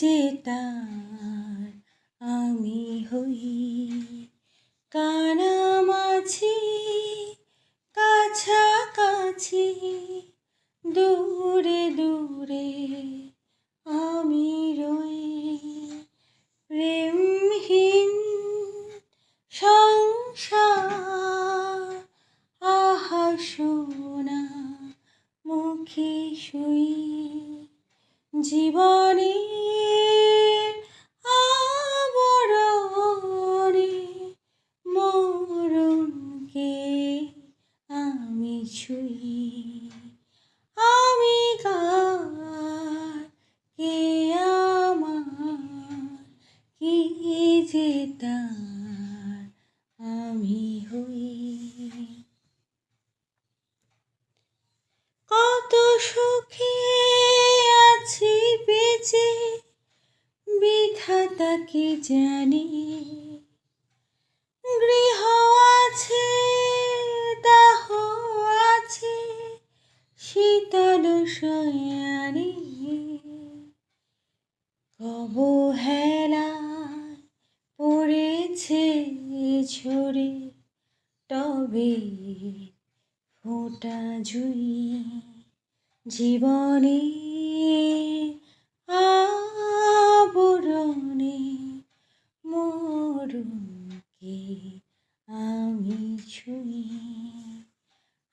যে তার আমি হই কানামাছি কাছাকাছি, দূরে দূরে আমি রই প্রেমহীন সংসার। আহা মুখে শুই জীবনী সুখে আছি বেঁচে, বিধাতা কি জানি? গৃহ আছে, দাহ আছে, শীতল শয়ানি। অবহেলায় পড়েছে ঝরে তবে ফোঁটা জুই জীবনে, আবরণে মরণকে আমি ছুঁই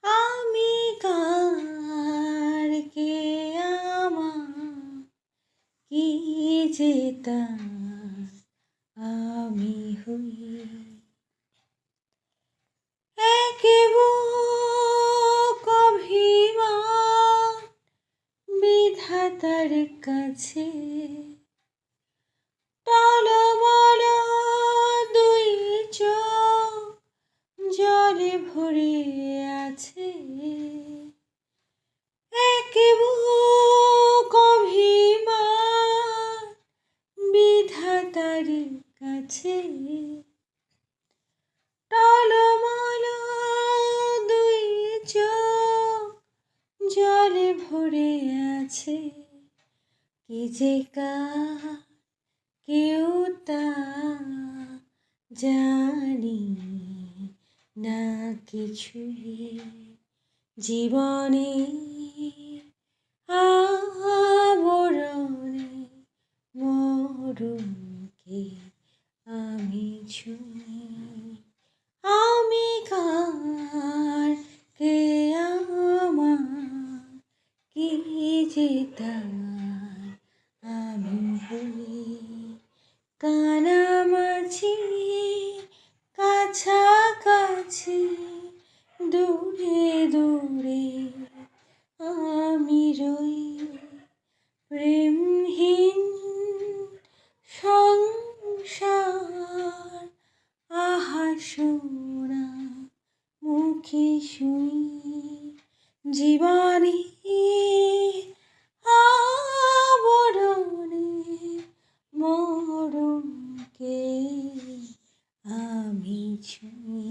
আমি কার কে আমার কি যে তার আমি হই? একে কাছে টলমল দুই চোখ জলে ভরে আছে। অভিমান কাছে। কি যে কেউ তা জানি না কিছুই জীবনে আবরণে মরণকে আমি ছুঁই আমি কার কে আমার কি যে পাখি শুই জীবনী আবরণে মরণকে আমি ছুঁই।